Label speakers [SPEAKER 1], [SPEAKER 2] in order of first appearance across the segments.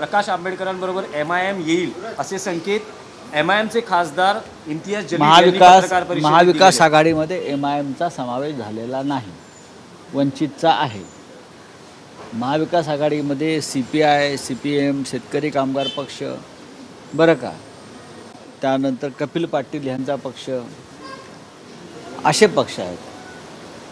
[SPEAKER 1] प्रकाश आंबेडकरांबरोबर M I M येईल असे संकेत एम आय एमचे खासदार इम्तियाज जलील यांनी
[SPEAKER 2] महाविकास
[SPEAKER 1] पत्रकार परिषदेत
[SPEAKER 2] महाविकास. आघाडीमध्ये एम आय एमचा समावेश झालेला नाही. वंचितचा आहे. महाविकास आघाडीमध्ये C P I C P M Shetkari Kamgar Paksha बरं का? त्यानंतर कपिल पाटील यांचा पक्ष असे पक्ष आहेत.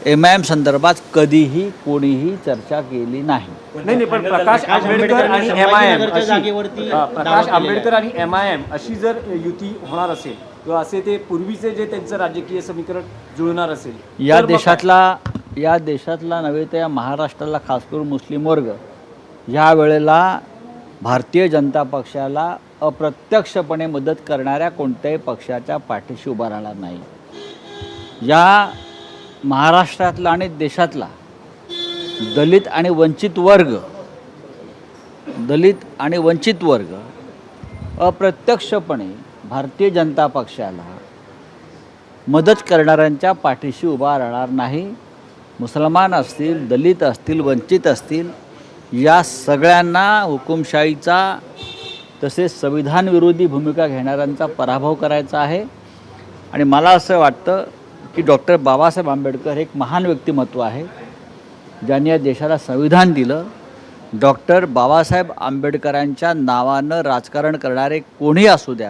[SPEAKER 2] एम आय एम संदर्भात कधीही कोणीही चर्चा केली नाही.
[SPEAKER 1] नाही नाही पण प्रकाश आंबेडकर आणि M I M Prakash Ambedkar आणि एम आय एम अशी जर युती होणार असेल किंवा असे ते पूर्वीचे जे त्यांचं राजकीय समीकरण जुळणार असेल
[SPEAKER 2] या देशातला या देशातला नव्हे तर या महाराष्ट्राला खास करून मुस्लिम वर्ग ह्या वेळेला भारतीय जनता पक्षाला अप्रत्यक्षपणे मदत करणाऱ्या कोणत्याही पक्षाच्या पाठीशी उभा राहणार नाही. या महाराष्ट्रातला आणि देशातला दलित आणि वंचित वर्ग दलित आणि वंचित वर्ग अप्रत्यक्षपणे भारतीय जनता पक्षाला मदत करणाऱ्यांच्या पाठीशी उभा राहणार नाही. मुसलमान असतील दलित असतील वंचित असतील या सगळ्यांना हुकुमशाहीचा तसेच संविधानविरोधी भूमिका घेणाऱ्यांचा पराभव करायचा आहे. आणि मला असं वाटतं की डॉक्टर बाबासाहेब आंबेडकर हे एक महान व्यक्तिमत्व आहे ज्यांनी या देशाला संविधान दिलं. डॉक्टर बाबासाहेब आंबेडकरांच्या नावानं राजकारण करणारे कोणी असू द्या